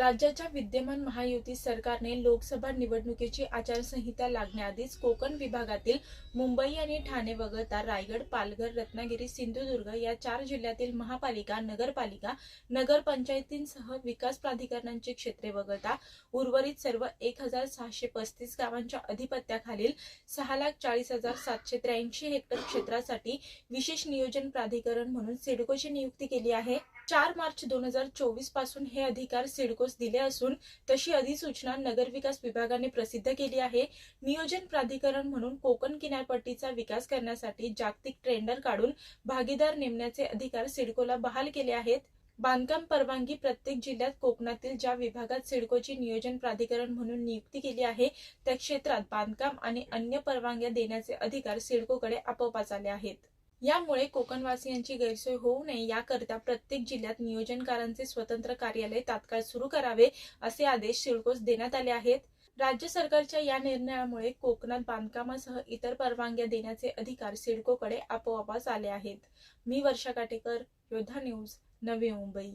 राज्याच्या विद्यमान महायुती सरकारने लोकसभा निवडणुकीची आचारसंहिता लागण्याआधीच कोकण विभागातील मुंबई आणि ठाणे वगळता रायगड पालघर रत्नागिरी सिंधुदुर्ग या चार जिल्ह्यातील महापालिका नगरपालिका नगरपंचायतींसह विकास प्राधिकरणांची क्षेत्रे वगळता उर्वरित सर्व एक हजार सहाशे पस्तीस गावांच्या अधिपत्याखालील सहा लाख चाळीस हजार सातशे त्र्याऐंशी हेक्टर क्षेत्रासाठी विशेष नियोजन प्राधिकरण म्हणून सिडकोची नियुक्ती केली आहे. चार मार्च दोन हजार चोवीसपासून हे अधिकार सिडकोस दिले असून तशी अधिसूचना नगरविकास विभागाने प्रसिद्ध केली आहे. नियोजन प्राधिकरण म्हणून कोकण किनारपट्टीचा विकास करण्यासाठी जागतिक टेंडर काढून भागीदार नेमण्याचे अधिकार सिडकोला बहाल केले आहेत. बांधकाम परवानगी प्रत्येक जिल्ह्यात कोकणातील ज्या विभागात सिडकोची नियोजन प्राधिकरण म्हणून नियुक्ती केली आहे त्या क्षेत्रात बांधकाम आणि अन्य परवानग्या देण्याचे अधिकार सिडकोकडे आपोआप आले आहेत. यामुळे कोकणवासियांची गैरसोय होऊ नये. याकरिता प्रत्येक जिल्ह्यात नियोजनकारांचे स्वतंत्र कार्यालय तात्काळ सुरू करावे असे आदेश सिडकोस देण्यात आले आहेत. राज्य सरकारच्या या निर्णयामुळे कोकणात बांधकामासह इतर परवानग्या देण्याचे अधिकार सिडकोकडे आपोआपच आले आहेत. मी वर्षा काटेकर योद्धा न्यूज नवी मुंबई.